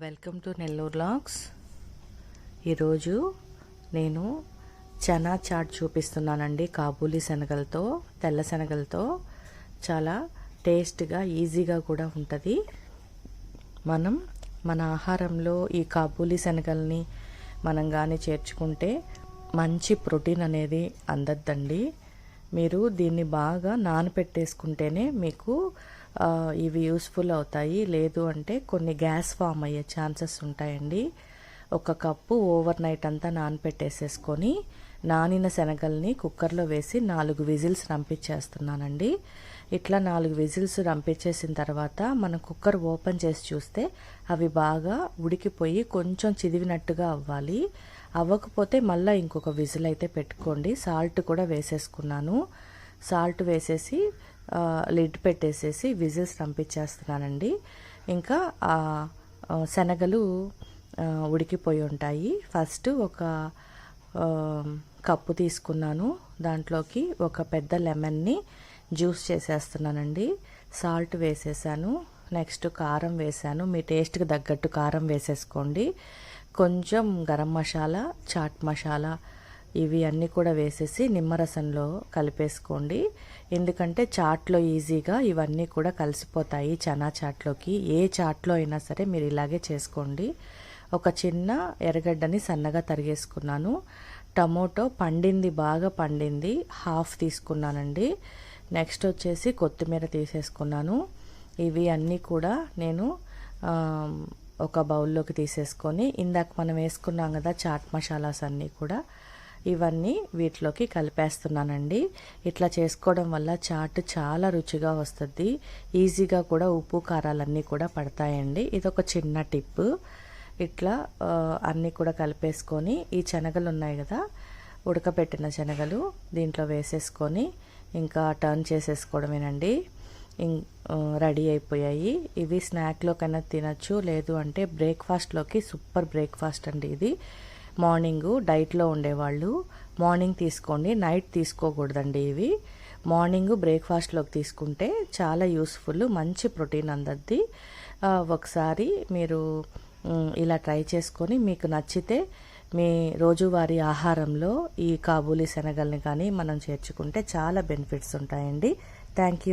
Welcome to Nellore logs. ఈరోజు నేను chana chat చూపిస్తున్నానండి కాబూలీ శనగలతో తెల్ల శనగలతో. చాలా టేస్ట్గా ఈజీగా కూడా ఉంటుంది. మనం మన ఆహారంలో ఈ కాబూలీ శనగల్ని మనం కానీ చేర్చుకుంటే మంచి ప్రోటీన్ అనేది అందద్దండి. మీరు దీన్ని బాగా నానపెట్టేసుకుంటేనే మీకు ఇవి యూస్ఫుల్ అవుతాయి. లేదు అంటే కొన్ని గ్యాస్ ఫామ్ అయ్యే ఛాన్సెస్ ఉంటాయండి. ఒక కప్పు ఓవర్ నైట్ అంతా నానపెట్టేసేసుకొని నానిన శనగల్ని కుక్కర్లో వేసి నాలుగు విజిల్స్ రంపించేస్తున్నానండి. ఇట్లా నాలుగు విజిల్స్ రంపించేసిన తర్వాత మనం కుక్కర్ ఓపెన్ చేసి చూస్తే అవి బాగా ఉడికిపోయి కొంచెం చిదివినట్టుగా అవ్వాలి. అవ్వకపోతే మళ్ళీ ఇంకొక విజిల్ అయితే పెట్టుకోండి. సాల్ట్ కూడా వేసేసుకున్నాను. సాల్ట్ వేసేసి లిడ్ పెట్టేసేసి విజిల్స్ పంపించేస్తున్నానండి ఇంకా శనగలు ఉడికిపోయి ఉంటాయి. ఫస్ట్ ఒక కప్పు తీసుకున్నాను. దాంట్లోకి ఒక పెద్ద లెమన్ని జ్యూస్ చేసేస్తున్నానండి. సాల్ట్ వేసేసాను. నెక్స్ట్ కారం వేసాను. మీ టేస్ట్కి తగ్గట్టు కారం వేసేసుకోండి. కొంచెం గరం మసాలా చాట్ మసాలా ఇవి అన్నీ కూడా వేసేసి నిమ్మరసంలో కలిపేసుకోండి. ఎందుకంటే చాట్లో ఈజీగా ఇవన్నీ కూడా కలిసిపోతాయి చనా చాట్లోకి. ఏ చాట్లో అయినా సరే మీరు ఇలాగే చేసుకోండి. ఒక చిన్న ఎర్రగడ్డని సన్నగా తరిగేసుకున్నాను. టమోటో పండింది బాగా పండింది. హాఫ్ తీసుకున్నానండి. నెక్స్ట్ వచ్చేసి కొత్తిమీర తీసేసుకున్నాను. ఇవి అన్నీ కూడా నేను ఒక బౌల్లోకి తీసేసుకొని ఇందాక మనం వేసుకున్నాం కదా చాట్ మసాలాస్ అన్నీ కూడా ఇవన్నీ వీటిలోకి కలిపేస్తున్నానండి. ఇట్లా చేసుకోవడం వల్ల చాట్ చాలా రుచిగా వస్తుంది. ఈజీగా కూడా ఉప్పు కారాలన్నీ కూడా పడతాయండి. ఇది ఒక చిన్న టిప్. ఇట్లా అన్నీ కూడా కలిపేసుకొని ఈ శనగలు ఉన్నాయి కదా ఉడకబెట్టిన శనగలు దీంట్లో వేసేసుకొని ఇంకా టర్న్ చేసేసుకోవడమేనండి. ఇం- రెడీ అయిపోయాయి. ఇవి స్నాక్లోకైనా తినచ్చు లేదు అంటే బ్రేక్ఫాస్ట్లోకి సూపర్ బ్రేక్ఫాస్ట్ అండి ఇది. మార్నింగ్ డైట్లో ఉండేవాళ్ళు. మార్నింగ్ తీసుకోండి నైట్ తీసుకోకూడదండి ఇవి. మార్నింగ్ బ్రేక్ఫాస్ట్లోకి తీసుకుంటే చాలా యూస్ఫుల్ మంచి ప్రోటీన్ అందద్ది ఒకసారి మీరు ఇలా ట్రై చేసుకొని మీకు నచ్చితే మీ రోజువారీ ఆహారంలో ఈ కాబూలీ శనగల్ని కానీ మనం చేర్చుకుంటే చాలా బెనిఫిట్స్ ఉంటాయండి. Thank you.